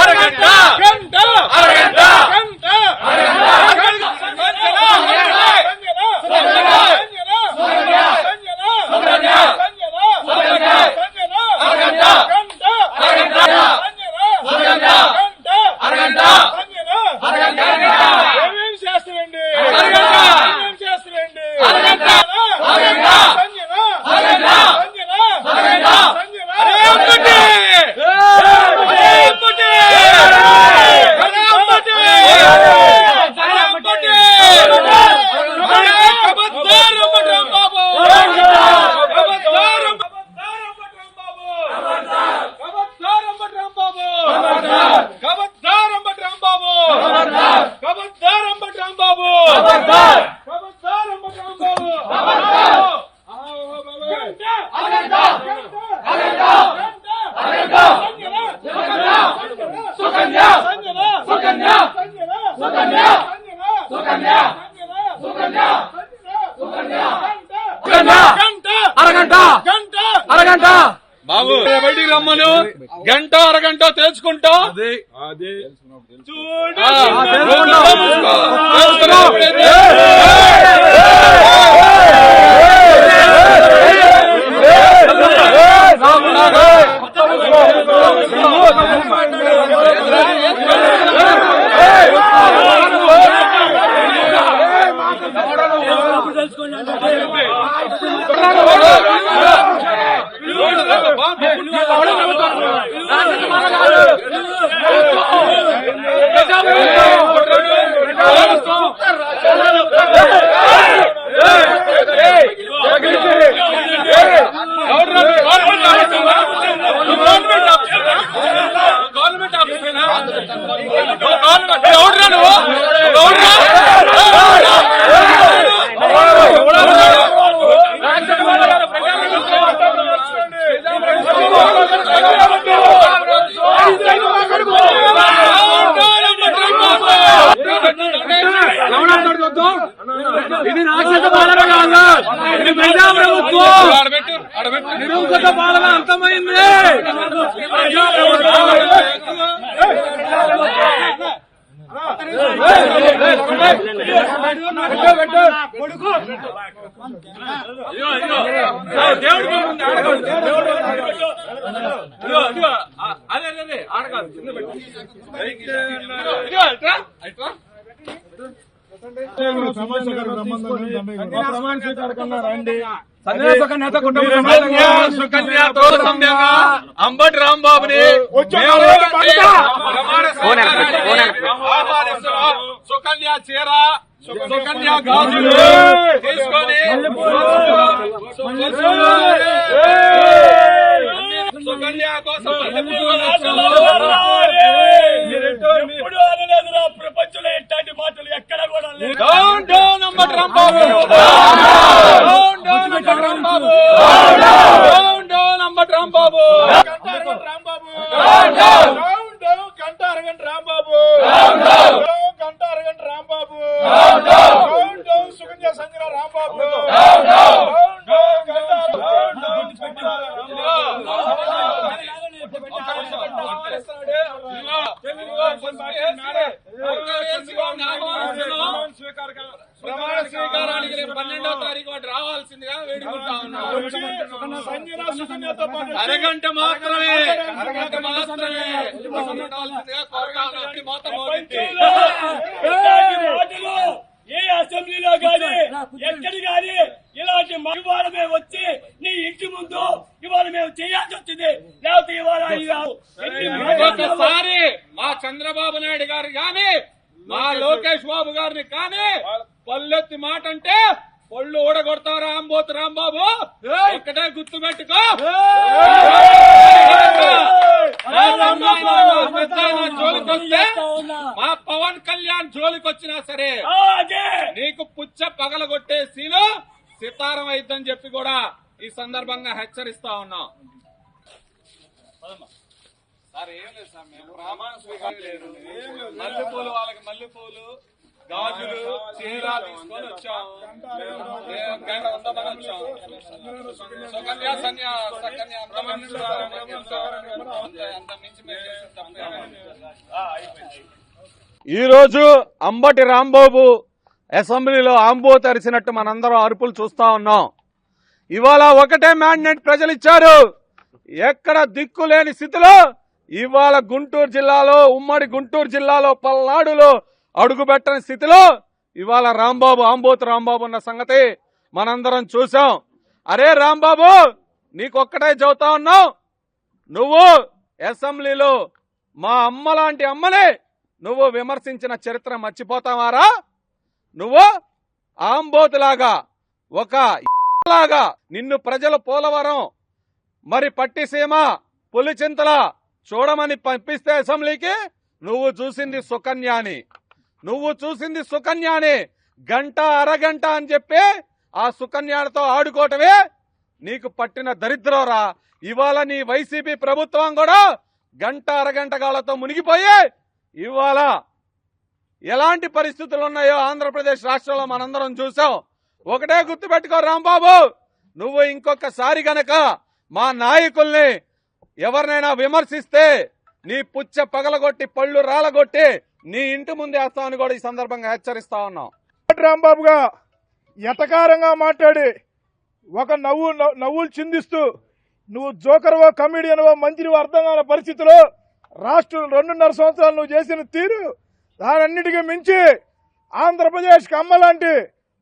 అరగంట! గంట! అరగంట! గంట! అరగంట! గంట! అరగంట! బాబు! బయటికి రమ్మను? గంట అరగంట తెలుసుకుంటాం చూడు. ఇది రాక్షస పాలన కాదు. ఇది ప్రజా ప్రభుత్వం. పాలన అంతమైంది దేవుడు అదే, అదే ఆడకాదు కింద పెట్టు. అంబటి రాంబాబుని. సుకన్య చీర సుకన్య గాజులు తీసుకొని సుకన్య కోసం మాటలు ఎక్కడ కూడా లేదు down down Ambati Rambabu down down Ambati Rambabu down down Ambati Rambabu Rambabu down down గంట అరగంట రాంబాబు గంట అరగంట Rambabu down down Sukanya Sanjana Rambabu down down ప్రమాణ స్వీకారానికి రేపు పన్నెండో తారీఖు వాటి రావాల్సిందిగా వేడుకుంటా అరగంట మాత్రమే అరగంట మాత్రమే ఉండాల్సిందిగా ఏ అసెంబ్లీలో గాని ఎక్కడి గాని ఇలాంటి ఇవాళ మేము వచ్చి నీ ఇంటి ముందు ఇవాళ మేము చేయాల్సి వచ్చింది. లేకపోతే ఇవాళ ఒకసారి మా చంద్రబాబు నాయుడు గారు గాని మా లోకేష్ బాబు గారిని కానీ పల్లెత్తి మాట అంటే పళ్ళు ఊడగొడతావు రాంబోతు రాంబాబు? ఒక్కటే గుర్తు పెట్టుకో. మా జోలికొస్తే పవన్ కళ్యాణ్ జోలికొచ్చినా సరే నీకు పుచ్చ పగలగొట్టే సీను సితారం అయిద్దని చెప్పి కూడా ఈ సందర్భంగా హెచ్చరిస్తా ఉన్నాం. సార్ ఏం లేదు సార్ మేము ప్రమాణ స్వీకారం లేదు మల్లెపూలు వాళ్ళకి మల్లెపూలు గాజులు చీర తీసుకొని వచ్చాము గంట ఉందామని వచ్చాము సుకన్య సన్య సకన్య అంత అంత మించి మేము చేసిన తప్పేమీ లేదు. ఈ రోజు అంబటి రాంబాబు అసెంబ్లీలో ఆంబో తెరిచినట్టు మనందరం అరుపులు చూస్తా ఉన్నాం ఇవాళ ఒకటే మ్యాండేట్ ప్రజలు ఇచ్చారు ఎక్కడ దిక్కు లేని స్థితిలో ఇవాళ గుంటూరు జిల్లాలో ఉమ్మడి గుంటూరు జిల్లాలో పల్నాడులో అడుగుపెట్టని స్థితిలో ఇవాళ రాంబాబు ఆంబోతు రాంబాబు ఉన్న సంగతి మనందరం చూసాం అరే రాంబాబు నీకొక్కటే చదువుతా ఉన్నావు నువ్వు అసెంబ్లీలో మా అమ్మ లాంటి అమ్మనే నువ్వు విమర్శించిన చరిత్ర మర్చిపోతావారా? నువ్వు ఆంబోతులాగా ఒక లాగా నిన్ను ప్రజలు పోలవరం మరి పట్టిసీమ పులిచింతల చూడమని పంపిస్తే అసెంబ్లీకి? నువ్వు చూసింది సుకన్యాని. నువ్వు చూసింది సుకన్యాని. గంట అరగంట అని చెప్పి ఆ సుకన్యాలతో ఆడుకోవటమే నీకు పట్టిన దరిద్రంరా. ఇవాళ నీ వైసీపీ ప్రభుత్వం కూడా గంట అరగంట కాళ్ళతో మునిగిపోయి ఇవాళ ఎలాంటి పరిస్థితులు ఉన్నాయో ఆంధ్రప్రదేశ్ రాష్ట్రంలో మనందరం చూసాం. ఒకటే గుర్తుపెట్టుకో రాంబాబు. నువ్వు ఇంకొకసారి గనక మా నాయకుల్ని ఎవరినైనా విమర్శిస్తే నీ పుచ్చ పగలగొట్టి పళ్ళు రాలగొట్టి నీ ఇంటి ముందే వేస్తామని కూడా ఈ సందర్భంగా హెచ్చరిస్తా ఉన్నాం. రాంబాబుగా ఎటకారంగా మాట్లాడి ఒక నవ్వు నవ్వు- నవ్వులు చిందిస్తూ నువ్వు జోకర్వో కమిడియన్వో మంత్రివో అర్థం కాని పరిస్థితిలో రాష్ట్రం రెండున్నర సంవత్సరాలు నువ్వు చేసిన తీరు దానన్నిటికీ మించి ఆంధ్రప్రదేశ్కి అమ్మలాంటి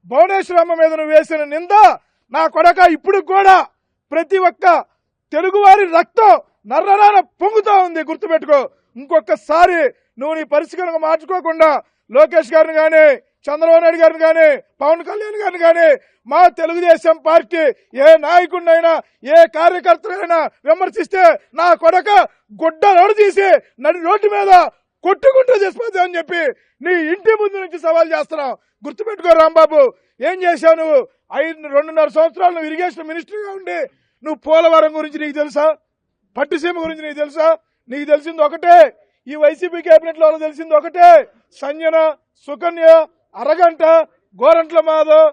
భువనేశ్వరమ్మ మీద నువ్వు వేసిన నింద నా కొడక ఇప్పుడు కూడా ప్రతి ఒక్క తెలుగువారి రక్తం నర్రనాన పొంగుతా ఉంది గుర్తుపెట్టుకో. ఇంకొకసారి నువ్వు నీ పరిస్థితులను మార్చుకోకుండా లోకేష్ గారిని కానీ చంద్రబాబు నాయుడు గారిని కానీ పవన్ కళ్యాణ్ గారిని కానీ మా తెలుగుదేశం పార్టీ ఏ నాయకుడినైనా ఏ కార్యకర్తనైనా విమర్శిస్తే నా కొడక గుడ్డ నడు తీసి నడి రోడ్డు మీద కొట్టుకుంటూ చేసిపోతా అని చెప్పి నీ ఇంటి ముందు నుంచి సవాల్ చేస్తున్నావు. గుర్తుపెట్టుకో రాంబాబు. ఏం చేశావు నువ్వు? ఐదు రెండున్నర సంవత్సరాలు నువ్వు ఇరిగేషన్ మినిస్టర్గా ఉండి నువ్వు పోలవరం గురించి నీకు తెలుసా? పట్టిసీమ గురించి నీకు తెలుసా? నీకు తెలిసింది ఒకటే. ఈ వైసీపీ కేబినెట్లో తెలిసింది ఒకటే. సంజన సుకన్య అరగంట గోరంట్ల మాధవ్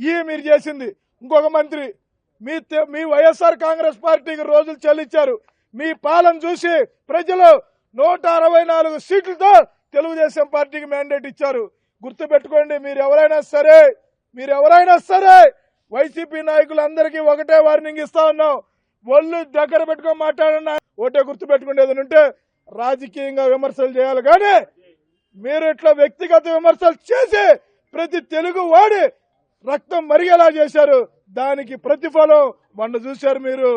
ఈ మీరు చేసింది. ఇంకొక మంత్రి మీ తె- మీ వైఎస్ఆర్ కాంగ్రెస్ పార్టీకి రోజులు చెల్లించారు మీ పాలన చూసి ప్రజలు నూట అరవై నాలుగు సీట్లతో తెలుగుదేశం పార్టీకి మ్యాండేట్ ఇచ్చారు. గుర్తుపెట్టుకోండి మీరు ఎవరైనా సరే మీరు ఎవరైనా సరే వైసీపీ నాయకులందరికీ ఒకటే వార్నింగ్ ఇస్తా ఉన్నాం. ఒళ్ళు దగ్గర పెట్టుకొని మాట్లాడన్నా ఒకటే గుర్తుపెట్టుకునేది ఉంటే రాజకీయంగా విమర్శలు చేయాలి కానీ మీరు ఇట్లా వ్యక్తిగత విమర్శలు చేసి ప్రతి తెలుగు వాడి రక్తం మరిగేలా చేశారు. దానికి ప్రతిఫలం మొన్న చూశారు మీరు.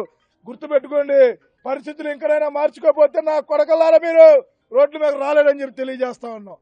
గుర్తుపెట్టుకోండి పరిస్థితులు ఇంకనైనా మార్చుకోకపోతే నా కొడకలారా మీరు? రోడ్ల మీద రాలేదని చెప్పి తెలియజేస్తా ఉన్నాం.